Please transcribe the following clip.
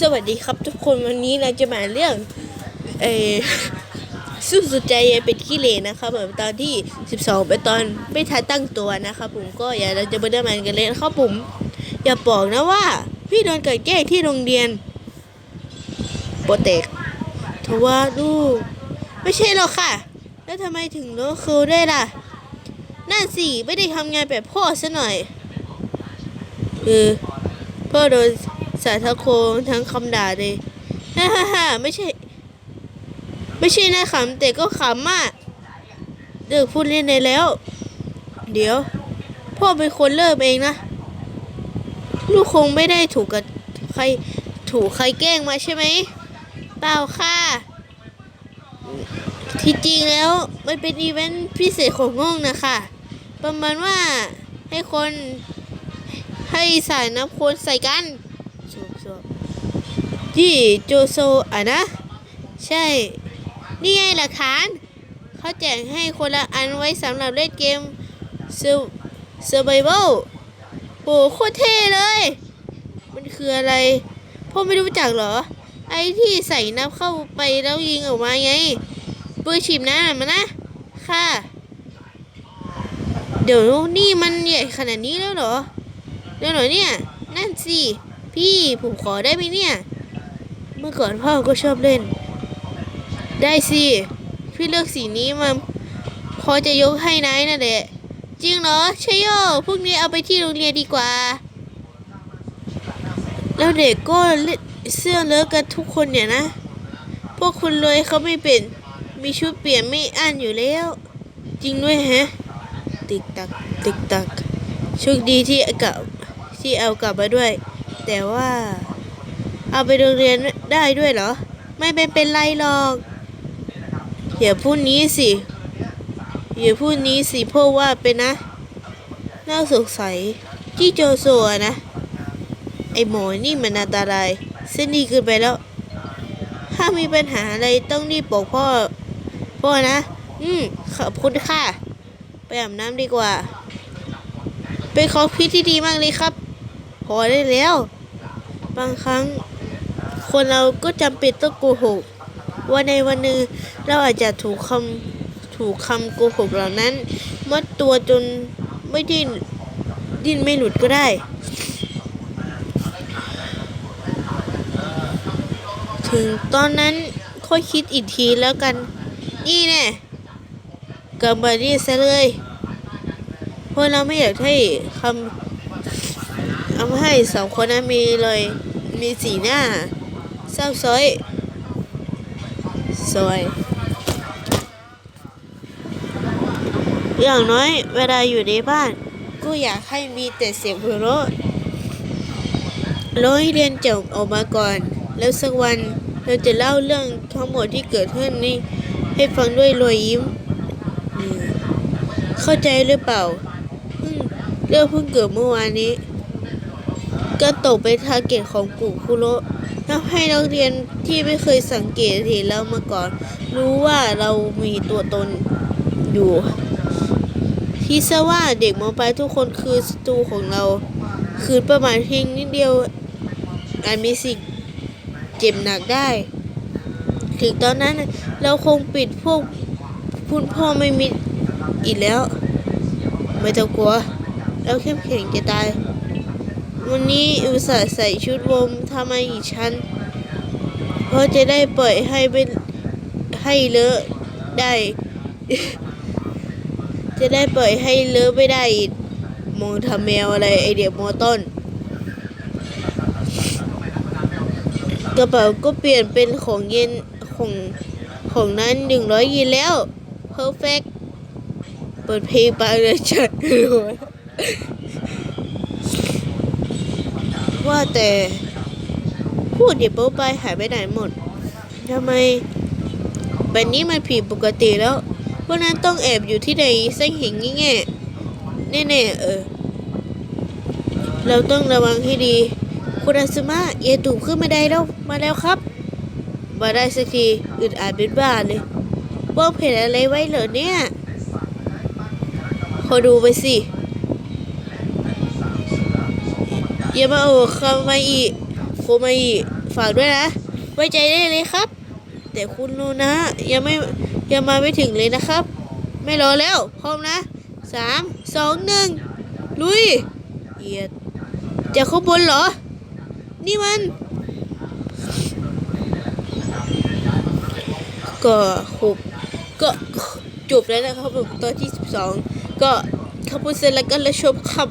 สวัสดีครับทุกคนวันนี้เราจะมาเรื่องเอสู้สุดใจเป็นขี้เหร่นะครับผมตอนที่ 12เป็นตอนไม่ทันตั้งตัวนะครับผมก็อย่าเราจะมาเริ่มมันกันเลยนะครับผมอย่าบอกนะว่า พี่โดนเกิดแก้ที่โรงเรียนโปรเตกทว่าลูกไม่ใช่หรอกค่ะ แล้วทำไมถึงโลครูได้ล่ะ นั่นสิไม่ได้ทำงานแบบพ่อซะหน่อยเออพ่อโดน สาทั้งโคทั้งคำด่าเลยฮ่าฮ่าฮ่าไม่ใช่ ไม่ใช่นะขำแต่ก็ขำมากเลิกพูดเล่นได้แล้ว เดี๋ยว พ่อเป็นคนเริ่มเองนะ ลูกคงไม่ได้ถูกกับใครถูกใครแกล้งมาใช่ไหมเปล่าค่ะ ที่จริงแล้วมันเป็นอีเวนต์พิเศษของห้องนะคะประมาณว่าให้คนให้สายน้ำโคลนใส่กัน ที่โจโซอะนะ ใช่ นี่ไงหลักฐาน เขาแจกให้คนละอันไว้สำหรับเล่นเกมเซอร์เซอร์ไ a เบิลโหโคตรเท่เลย มันคืออะไรพ่อไม่รู้จักเหรอ ไอ้ที่ใส่น้ำเข้าไปแล้วยิงออกมาไงปืนฉีดน้ำมันนะ ค่ะ เดี๋ยวนี่มันใหญ่ขนาดนี้แล้วเหรอเดี๋ยวหน่อเนี่ย นั่นสิ พี่ผมขอได้ไหมเนี่ย เมื่อก่อนพ่อก็ชอบเล่น ได้สิ พี่เลือกสีนี้มาพอจะยกให้นายนั่นแหละ จริงเหรอใช่โยพรุ่งนี้เอาไปที่โรงเรียนดีกว่า แล้วเด็กก็เล่นเสื้อเลอะกันทุกคนเนี่ยนะ พวกคุณรวยเขาไม่เป็น มีชุดเปลี่ยนไม่อั้นอยู่แล้ว จริงด้วยแฮะ ติ๊กตัก ติ๊กตัก โชคดีที่เอากลับที่เอากลับมาด้วย แต่ว่า เอาไปโรงเรียนได้ด้วยเหรอ ไม่เป็นเป็นไรหรอกอย่าพูดนี้สิอย่าพูดนี้สิพราว่าเป็นนะ น่าสงสัยที่โจโซะนะ ไอหมอนี่มันอันตรายเส้นดีเกินไปแล้ว ถ้ามีปัญหาอะไรต้องรีบบอกพ่อ พ่อนะ อืมขอบคุณค่ะ ไปอาบน้ำดีกว่า เป็นของพิษที่ดีมากเลยครับ พอได้แล้ว บางครั้ง คนเราก็จำเป็นต้องโกหก ว่าในวันหนึ่งเราอาจจะถูกคำถูกคำโกหกเหล่านั้นมัดตัวจนไม่ดิ้นดิ้นไม่หลุดก็ได้ ถึงตอนนั้นค่อยคิดอีกทีแล้วกัน นี่แน่กลับมานี่ซะเลยเพราะเราไม่อยากให้คำทำให้สองคนนั้นมีเลยมีสีหน้า เศร้าซ้อยซอย อย่างน้อยเวลาอยู่ในบ้านก็อยากให้มีแต่เสียงหัวเราะร้อยเรียนจบออกมาก่อน แล้วสักวันเราจะเล่าเรื่องทั้งหมดที่เกิดขึ้นนี้ให้ฟังด้วยรอยยิ้ม เข้าใจหรือเปล่าอืมเรื่องเพิ่งเกิดเมื่อวานนี้ ก็ตกเป็นทาร์เก็ตของกลุ่มคุโรทำให้นักเรียนที่ไม่เคยสังเกตเห็นเรามาก่อน รู้ว่าเรามีตัวตนอยู่ที่ซะว่าเด็กมอปลายทุกคนคือศัตรูของเรา คืนประมาทเพียงนิดเดียวอาจมีสิ่งเจ็บหนักได้ ถึงตอนนั้นเราคงปิดพวกคุณพ่อไม่มิดอีกแล้ว ไม่ต้องกลัว เราเข้มแข็งจะตาย วันนี้อุตส่าห์ใส่ชุดวอร์มทำไมอีกชั้นเพราะจะได้ปล่อยให้เป็นให้เลอะได้ จะได้ปล่อยให้เลอะไม่ได้อีกมองทำแมวอะไรไอเดียมอต้น กระเป๋าก็เปลี่ยนเป็นของเย็นของของนั้นหนึ่งร้อยยินแล้ว perfect เปิดเพลงไปเลยจัดเลย ว่าแต่พูดเดี๋ยวโป๊ไปหายไปไหนหมดทำไมแบบนี้มันผิดปกติแล้วพวกนั้นต้องแอบอยู่ที่ไหนเส้นหิงงี้แง่แน่ๆเออ เราต้องระวังให้ดี คุณอาซึมะเยตุขึ้นมาได้แล้วมาแล้วครับ มาได้สักทีอึดอัดเป็นบ้าเลยว่าเพจอะไรไว้เหรอเนี่ย ขอดูไปสิ ยามาโอคามาอิโคมาอิฝากด้วยนะ ไว้ใจได้เลยครับ แต่คุณโนนะ ยังไม่ยังมาไม่ถึงเลยนะครับ ไม่รอแล้วพร้อมนะสามสองหนึ่งลุยเหยียดจากข้างบนเหรอ นี่มัน ก็คุบก็จบแล้วนะครับผมตอนที่ 12 ก็ขอบคุณเซนแล้วกันและชมครับ